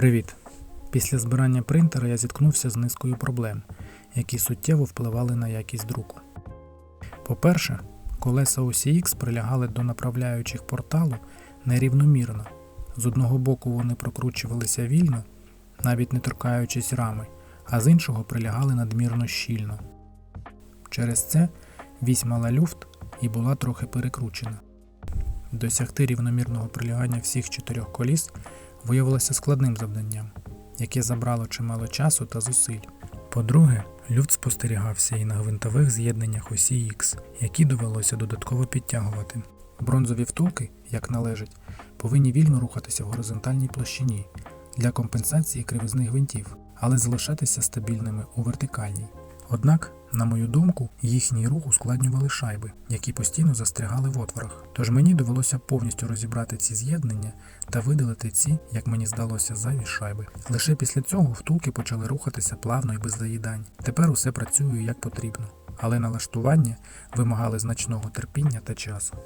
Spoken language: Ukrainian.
Привіт! Після збирання принтера я зіткнувся з низкою проблем, які суттєво впливали на якість друку. По-перше, колеса OCX прилягали до направляючих порталу нерівномірно. З одного боку вони прокручувалися вільно, навіть не торкаючись рами, а з іншого прилягали надмірно щільно. Через це вісь мала люфт і була трохи перекручена. Досягти рівномірного прилягання всіх чотирьох коліс виявилося складним завданням, яке забрало чимало часу та зусиль. По-друге, люфт спостерігався і на гвинтових з'єднаннях осі X, які довелося додатково підтягувати. Бронзові втулки, як належить, повинні вільно рухатися в горизонтальній площині для компенсації кривизни гвинтів, але залишатися стабільними у вертикальній. Однак, на мою думку, їхній рух ускладнювали шайби, які постійно застрягали в отворах. Тож мені довелося повністю розібрати ці з'єднання та видалити ці, як мені здалося, зайві шайби. Лише після цього втулки почали рухатися плавно і без заїдань. Тепер усе працює як потрібно, але налаштування вимагали значного терпіння та часу.